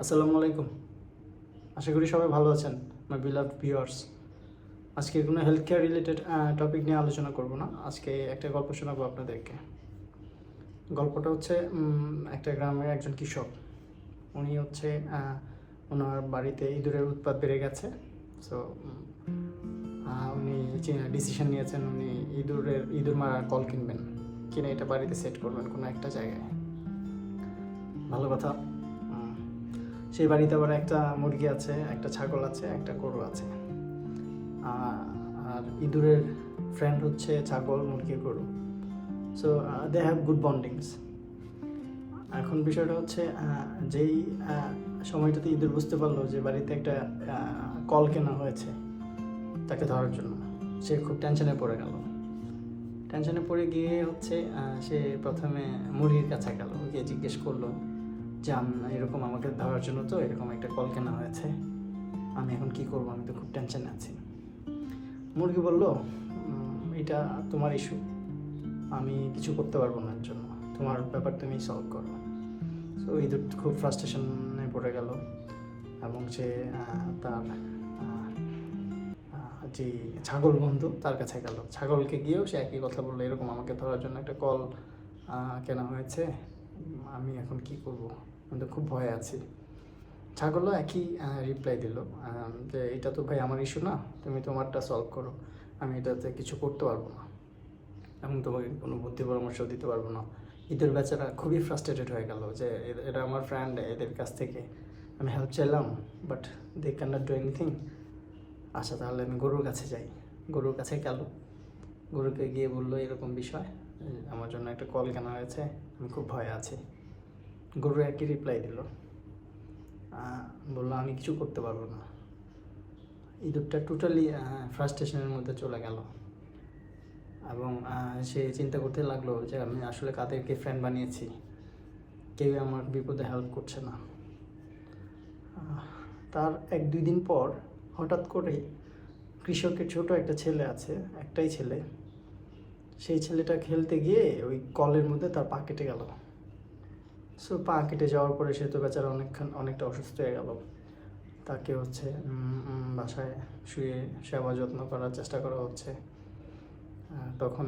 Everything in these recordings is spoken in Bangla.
আসসালামু আলাইকুম। আশা করি সবাই ভালো আছেন মাই বিলাভ ভিউয়ার্স আজকে কোনো হেলথ কেয়ার রিলেটেড টপিক নিয়ে আলোচনা করব না। আজকে একটা গল্প শোনাবো আপনাদেরকে। গল্পটা হচ্ছে একটা গ্রামের একজন কৃষক। উনি হচ্ছে ওনার বাড়িতে ইঁদুরের উৎপাত বেড়ে গেছে। সো উনি ডিসিশন নিয়েছেন উনি ইঁদুরের, ইঁদুর মারার কল কিনবেন। কিনে এটা বাড়িতে সেট করবেন কোনো একটা জায়গায়। ভালো কথা। সেই বাড়িতে আবার একটা মুরগি আছে, একটা ছাগল আছে, একটা গরু আছে। আর ইঁদুরের ফ্রেন্ড হচ্ছে ছাগল, মুরগি, গরু। So they have good bondings এখন বিষয়টা হচ্ছে যেই সময়টাতে ইঁদুর বুঝতে পারল যে বাড়িতে একটা কল কেনা হয়েছে, তাকে ধরার জন্য, সে খুব টেনশনে পড়ে গেল। টেনশনে পড়ে গিয়ে হচ্ছে সে প্রথমে মুরগির কাছে গেল, গিয়ে জিজ্ঞেস করল যে এরকম আমাকে ধরার জন্য তো এরকম একটা কল কেনা হয়েছে। আমি এখন কি করব? আমি তো খুব টেনশনে আছি। মুরগি বলল এটা তোমার ইস্যু আমি কিছু করতে পারব না জন্য। তোমার ব্যাপার তুমি সলভ করো। সো ইঁদুর খুব ফ্রাস্ট্রেশনে পড়ে গেল এবং সে তার যে ছাগল বন্ধু, তার কাছে গেল। ছাগলকে গিয়েও সে একই কথা বলল, এরকম আমাকে ধরার জন্য একটা কল কেনা হয়েছে। আমি এখন কি করব? আমি তো খুব ভয়ে আছি। ছাগলও একই রিপ্লাই দিল। যে এটা তো ভাই আমার ইস্যু না, তুমি তোমারটা সলভ করো। আমি এটাতে কিছু করতে পারব না। এবং তোমাকে কোনো বুদ্ধি পরামর্শ দিতে পারব না। ঈদের বেচারা খুবই ফ্রাস্ট্রেটেড হয়ে গেল যে এ- এরা আমার ফ্রেন্ড এদের কাছ থেকে। আমি হেল্প চাইলাম but they can not do anything আচ্ছা তাহলে আমি গরুর কাছে যাই। গরুর কাছে গেল। গরুকে গিয়ে বলল এরকম বিষয়। আমার জন্য একটা কল কেনা হয়েছে, আমি খুব ভয়ে আছি। গরু একই রিপ্লাই দিল। বলল, আমি কিছু করতে পারব না। ইঁদুরটা টোটালি ফ্রাস্ট্রেশনের মধ্যে চলে গেল। এবং সে চিন্তা করতে লাগল যে, আমি আসলে কাদেরকে ফ্রেন্ড বানিয়েছি। কেউ আমার বিপদে হেল্প করছে না। তার এক দুই দিন পর হঠাৎ করেই কৃষকের ছোট একটা ছেলে আছে, একটাই ছেলে সেই ছেলেটা খেলতে গিয়ে ওই কলের মধ্যে তার পা কেটে গেল। সো পা কেটে যাওয়ার পরে সে তো বেচারা অনেকক্ষণ অনেকটা অসুস্থ হয়ে গেল। তাকে হচ্ছে বাসায় শুয়ে সেবা যত্ন করার চেষ্টা করা হচ্ছে। তখন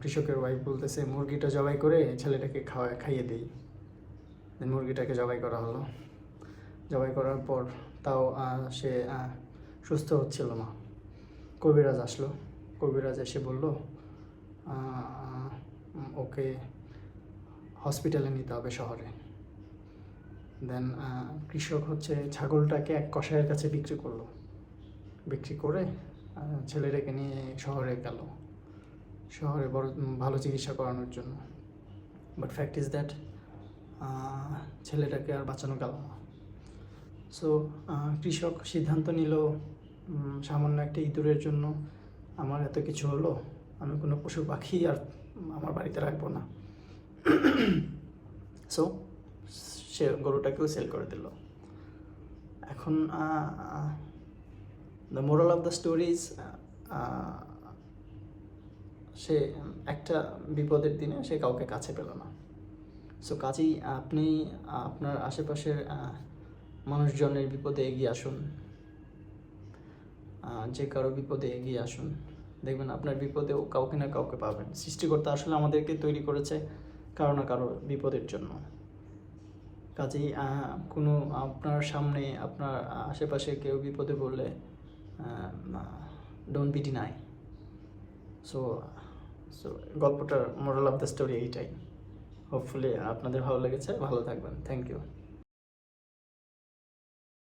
কৃষকের ওয়াইফ বলতেছে, মুরগিটা জবাই করে ছেলেটাকে খাওয়া, খাইয়ে দিই। মুরগিটাকে জবাই করা হলো। জবাই করার পর তাও সে সুস্থ হচ্ছিল না। কবিরাজ আসলো। কবিরাজ এসে বলল ওকে হসপিটালে নিতে হবে শহরে। দেন কৃষক হচ্ছে ছাগলটাকে এক কষায়ের কাছে বিক্রি করল। বিক্রি করে ছেলেটাকে নিয়ে শহরে গেল। শহরে বড়, ভালো চিকিৎসা করানোর জন্য। বাট ফ্যাক্ট ইজ দ্যাট ছেলেটাকে আর বাঁচানো গেল না। সো কৃষক সিদ্ধান্ত নিল সামান্য একটা ইঁদুরের জন্য। আমার এত কিছু হলো আমি কোনো পশু পাখি আর আমার বাড়িতে রাখব না। সো সে গরুটাকেও সেল করে দিল। এখন the moral of the stories সে একটা বিপদের দিনে সে কাউকে কাছে পেল না। সো কাজেই আপনি, আপনার আশেপাশের মানুষজনের বিপদে এগিয়ে আসুন। যে কারও বিপদে এগিয়ে আসুন। দেখবেন আপনার বিপদেও কাউকে না কাউকে পাবেন। সৃষ্টিকর্তা আসলে আমাদেরকে তৈরি করেছে কারও না কারও বিপদের জন্য। কাজেই কোনো আপনার সামনে, আপনার আশেপাশে কেউ বিপদে পড়লে ডোন্ট বিটি নাই সো সো গল্পটার মোরাল অফ দ্য স্টোরি এইটাই। হোপফুলি আপনাদের ভালো লেগেছে। ভালো থাকবেন। Thank you